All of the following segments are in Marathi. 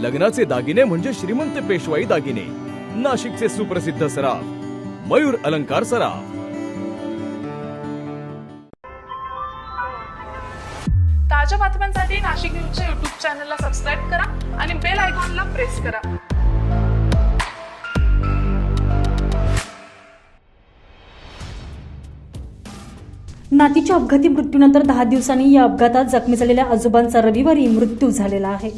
लग्नाचे दागिने म्हणजे श्रीमंत पेशवाई दागिने. नाशिकचे सुप्रसिद्ध सराफ मयूर अलंकार सराफ. ताज्या बातम्यांसाठी नाशिक न्यूजच्या युट्यूब चॅनलला सबस्क्राईब करा आणि बेल आयकॉनला प्रेस करा. नातीच्या अपघाती मृत्यूनंतर दहा दिवसांनी या अपघातात जखमी झालेल्या आजोबांचा रविवारी मृत्यू झालेला आहे.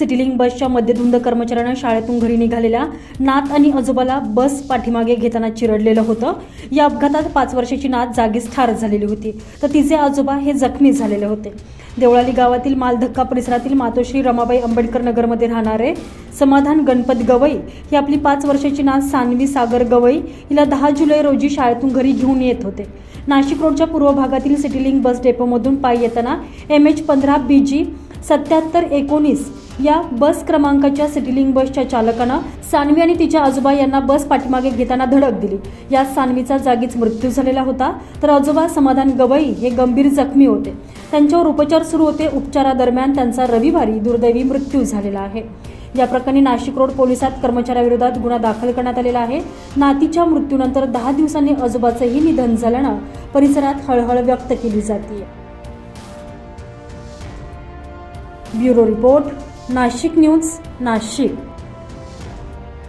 सिटीलिंग बसच्या मध्यधुंद कर्मचाऱ्यानं शाळेतून घरी निघालेल्या नात आणि आजोबाला बस पाठीमागे घेताना चिरडलेलं होतं. या अपघातात पाच वर्षाची नात जागीच ठार झालेली होती. तर तिचे आजोबा हे जखमी झालेले होते. देवळाली गावातील मालधक्का परिसरातील मातोश्री रमाबाई आंबेडकर नगरमध्ये राहणारे समाधान गणपत गवई ही आपली पाच वर्षाची नात सानवी सागर गवई हिला दहा जुलै रोजी शाळेतून घरी घेऊन येत होते. नाशिक रोडच्या पूर्व भागातील सिटीलिंग बस डेपोमधून पायी येताना एम एच पंधरा बी जी सत्याहत्तर एकोणीस या बस क्रमांकाच्या सिटीलिंग बसच्या चालकानं सानवी आणि तिच्या आजोबा यांना बस पाठीमागे घेताना धडक दिली. यात सानवीचा जागीच मृत्यू झालेला होता तर आजोबा समाधान गवई हे गंभीर जखमी होते. त्यांच्यावर उपचार सुरू होते. उपचारादरम्यान त्यांचा रविवारी दुर्दैवी मृत्यू झालेला आहे. या प्रकरणी नाशिक रोड पोलिसात कर्मचाऱ्याविरोधात गुन्हा दाखल करण्यात आलेला आहे. नातीच्या मृत्यूनंतर दहा दिवसांनी आजोबाचंही निधन झाल्यानं परिसरात हळहळ व्यक्त केली जाते bureau report Nashik news Nashik.